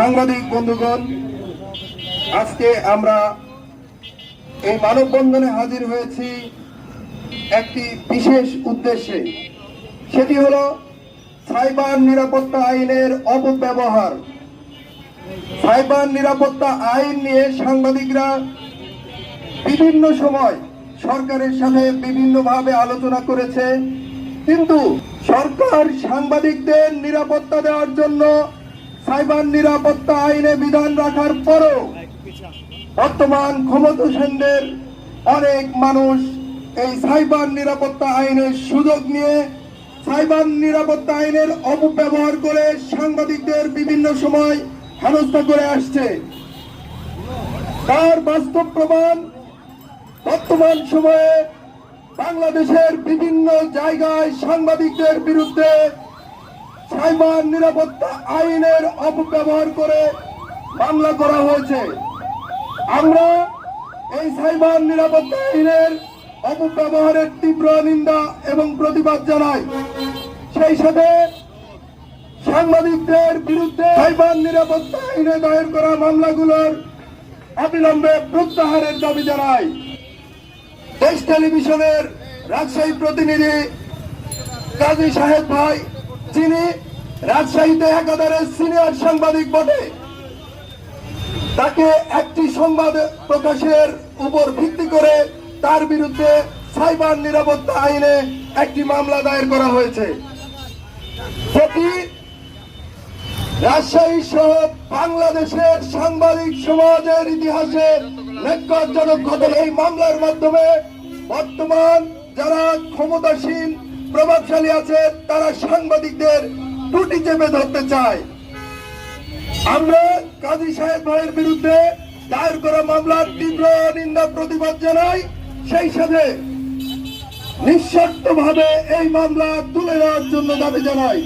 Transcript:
সাংবাদিক বন্ধুগণ, আজকে আমরা এই মানববন্ধনে হাজির হয়েছি একটি বিশেষ উদ্দেশ্যে। সেটি হলো সাইবার নিরাপত্তা আইনের অপব্যবহার। সাইবার নিরাপত্তা আইন নিয়ে সাংবাদিকরা বিভিন্ন সময় সরকারের সাথে বিভিন্নভাবে আলোচনা করেছে। কিন্তু সরকার সাংবাদিকদের নিরাপত্তা দেওয়ার জন্য সাইবার নিরাপত্তা আইনে বিধান রাখার পরও বর্তমান ক্ষমতাসীনদের অনেক মানুষ এই সাইবার নিরাপত্তা আইনের সুযোগ নিয়ে সাইবার নিরাপত্তা আইনের অপব্যবহার করে সাংবাদিকদের বিভিন্ন সময় হেনস্থা করে আসছে। তার বাস্তব প্রমাণ বর্তমান সময়ে বাংলাদেশের বিভিন্ন জায়গায় সাংবাদিকদের বিরুদ্ধে সাইবার নিরাপত্তা আইনের অপব্যবহার করে মামলা করা হয়েছে। আমরা এই সাইবার নিরাপত্তা আইনের অপব্যবহারের তীব্র নিন্দা এবং প্রতিবাদ জানাই। সেই সাথে সাংবাদিকদের বিরুদ্ধে সাইবার নিরাপত্তা আইনে দায়ের করা মামলাগুলোর অবিলম্বে প্রত্যাহারের দাবি জানাই। দেশ টেলিভিশনের রাজশাহী প্রতিনিধি কাজী সাহেব ভাই যিনি রাজশাহীতে একাধারে সিনিয়র সাংবাদিক বটে, তাকে একটি সংবাদ প্রকাশের উপর ভিত্তি করে তার বিরুদ্ধে সাইবার নিরাপত্তা আইনে একটি মামলা দায়ের করা হয়েছে। যেটি রাজশাহী সহ বাংলাদেশের সাংবাদিক সমাজের ইতিহাসে ন্যাক্কারজনক ঘটনা। এই মামলার মাধ্যমে বর্তমান যারা ক্ষমতাসীন প্রভাবশালী আছে, তারা সাংবাদিকদের টুটি চেপে ধরতে চায়। আমরা কাজী সাহেব ভাইয়ের বিরুদ্ধে দায়ের করা মামলার তীব্র নিন্দা, প্রতিবাদ জানাই। সেই সাথে নিঃশর্ত ভাবে এই মামলা তুলে নেওয়ার জন্য দাবি জানাই।